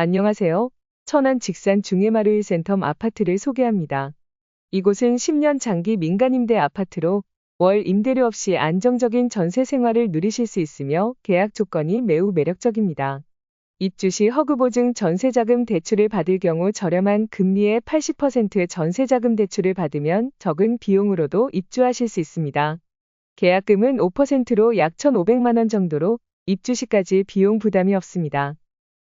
안녕하세요. 천안 직산 중해마루 1센텀 아파트를 소개합니다. 이곳은 10년 장기 민간임대 아파트로 월 임대료 없이 안정적인 전세 생활을 누리실 수 있으며 계약 조건이 매우 매력적입니다. 입주 시 허그보증 전세자금 대출을 받을 경우 저렴한 금리의 80% 전세자금 대출을 받으면 적은 비용으로도 입주하실 수 있습니다. 계약금은 5%로 약 1,500만원 정도로 입주 시까지 비용 부담이 없습니다.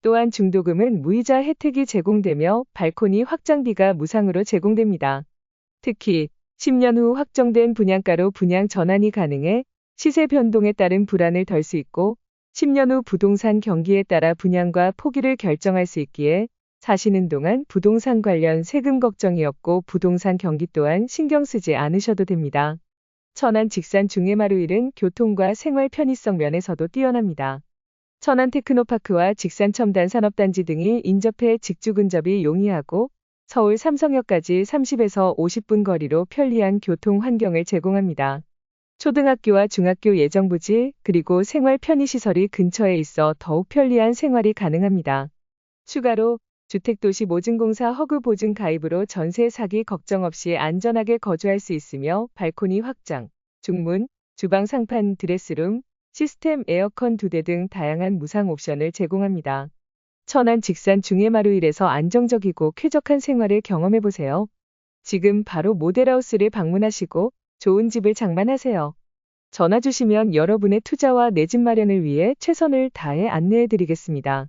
또한 중도금은 무이자 혜택이 제공되며 발코니 확장비가 무상으로 제공됩니다. 특히 10년 후 확정된 분양가로 분양 전환이 가능해 시세 변동에 따른 불안을 덜 수 있고 10년 후 부동산 경기에 따라 분양과 포기를 결정할 수 있기에 사시는 동안 부동산 관련 세금 걱정이 없고 부동산 경기 또한 신경 쓰지 않으셔도 됩니다. 천안 직산 중해마루 1은 교통과 생활 편의성 면에서도 뛰어납니다. 천안 테크노파크와 직산 첨단 산업단지 등이 인접해 직주 근접이 용이하고 서울 삼성역까지 30에서 50분 거리로 편리한 교통 환경을 제공합니다. 초등학교와 중학교 예정부지 그리고 생활 편의시설이 근처에 있어 더욱 편리한 생활이 가능합니다. 추가로 주택도시 모증공사 허그 보증 가입으로 전세 사기 걱정 없이 안전하게 거주할 수 있으며 발코니 확장, 중문, 주방 상판 드레스룸, 시스템 에어컨 두대등 다양한 무상 옵션을 제공합니다. 천안 직산 중해마루 1에서 안정적이고 쾌적한 생활을 경험해보세요. 지금 바로 모델하우스를 방문하시고 좋은 집을 장만하세요. 전화 주시면 여러분의 투자와 내 집 마련을 위해 최선을 다해 안내해 드리겠습니다.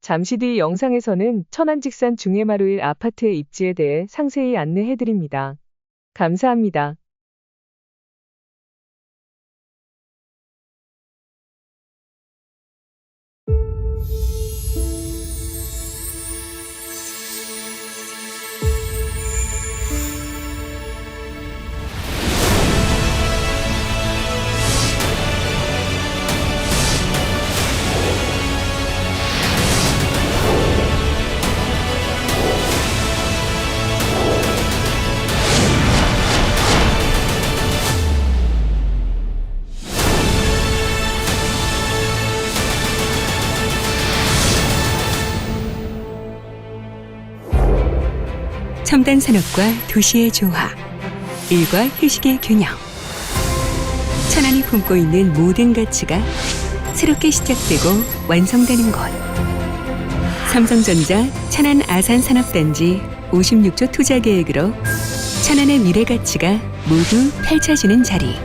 잠시 뒤 영상에서는 천안 직산 중해마루 1 아파트의 입지에 대해 상세히 안내해 드립니다. 감사합니다. 첨단 산업과 도시의 조화, 일과 휴식의 균형. 천안이 품고 있는 모든 가치가 새롭게 시작되고 완성되는 곳. 삼성전자 천안 아산 산업단지 56조 투자 계획으로 천안의 미래 가치가 모두 펼쳐지는 자리.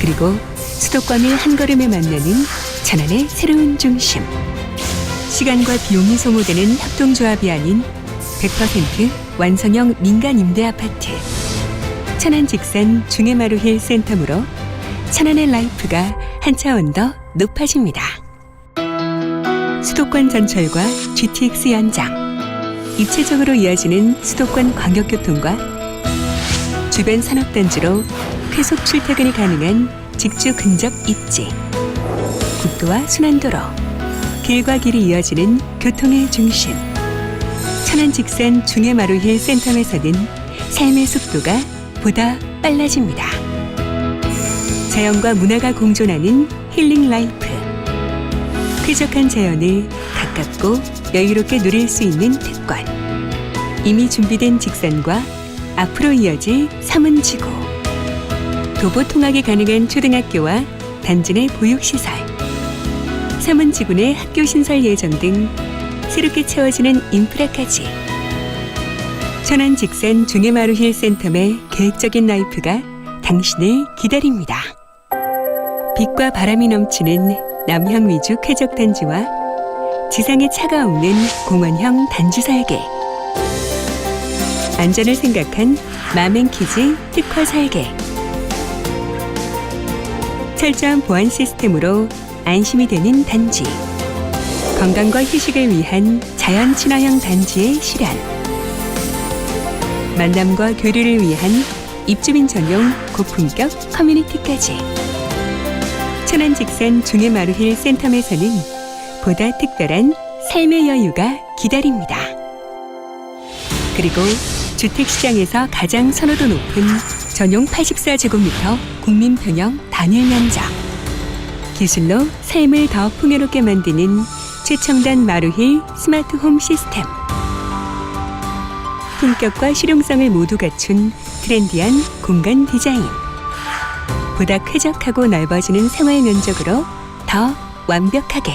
그리고 수도권을 한 걸음에 만나는 천안의 새로운 중심. 시간과 비용이 소모되는 협동조합이 아닌 100% 완성형 민간 임대 아파트. 천안 직산 중해마루힐 센텀으로 천안의 라이프가 한 차원 더 높아집니다. 수도권 전철과 GTX 연장. 입체적으로 이어지는 수도권 광역교통과 주변 산업단지로 쾌속 출퇴근이 가능한 직주 근접 입지. 국도와 순환도로 길과 길이 이어지는 교통의 중심 천안 직산 중해마루힐 센텀에서는 삶의 속도가 보다 빨라집니다. 자연과 문화가 공존하는 힐링 라이프. 쾌적한 자연을 가깝고 여유롭게 누릴 수 있는 특권. 이미 준비된 직산과 앞으로 이어질 삼은 지구. 도보 통학이 가능한 초등학교와 단지 내 보육시설. 삼은 지구 내 학교 신설 예정 등 새롭게 채워지는 인프라까지. 천안 직산 중해마루 힐 센텀의 계획적인 라이프가 당신을 기다립니다. 빛과 바람이 넘치는 남향 위주 쾌적 단지와 지상의 차가 없는 공원형 단지 설계 안전을 생각한 마맨키즈 특화 설계 철저한 보안 시스템으로 안심이 되는 단지 건강과 휴식을 위한 자연 친화형 단지의 실현. 만남과 교류를 위한 입주민 전용 고품격 커뮤니티까지. 천안 직산 중해마루힐 센텀에서는 보다 특별한 삶의 여유가 기다립니다. 그리고 주택시장에서 가장 선호도 높은 전용 84제곱미터 국민평형 단일 면적. 기술로 삶을 더 풍요롭게 만드는 최첨단 마루힐 스마트 홈 시스템. 품격과 실용성을 모두 갖춘 트렌디한 공간 디자인. 보다 쾌적하고 넓어지는 생활 면적으로 더 완벽하게.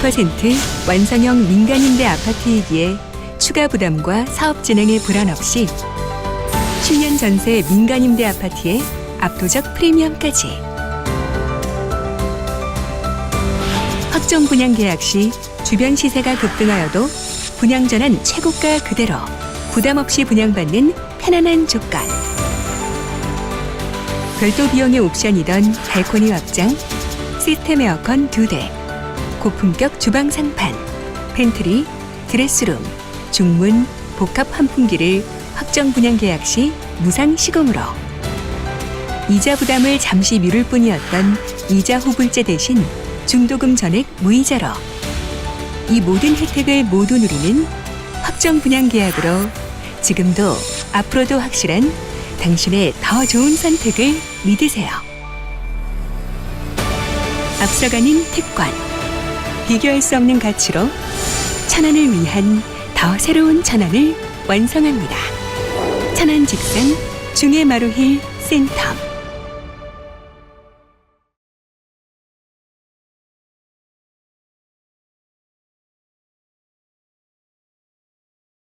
100% 완성형 민간임대 아파트이기에 추가 부담과 사업 진행의 불안 없이 10년 전세 민간임대 아파트의 압도적 프리미엄까지. 확정 분양 계약 시 주변 시세가 급등하여도 분양 전환 최고가 그대로 부담 없이 분양받는 편안한 조건. 별도 비용의 옵션이던 발코니 확장, 시스템 에어컨 2대, 고품격 주방 상판, 팬트리, 드레스룸, 중문, 복합 환풍기를 확정 분양 계약 시 무상 시공으로 이자 부담을 잠시 미룰 뿐이었던 이자 후불제 대신 중도금 전액 무이자로 이 모든 혜택을 모두 누리는 확정 분양 계약으로 지금도 앞으로도 확실한 당신의 더 좋은 선택을 믿으세요. 앞서가는 특권 비교할 수 없는 가치로 천안을 위한 더 새로운 천안을 완성합니다. 천안 직선 중해마루힐 센텀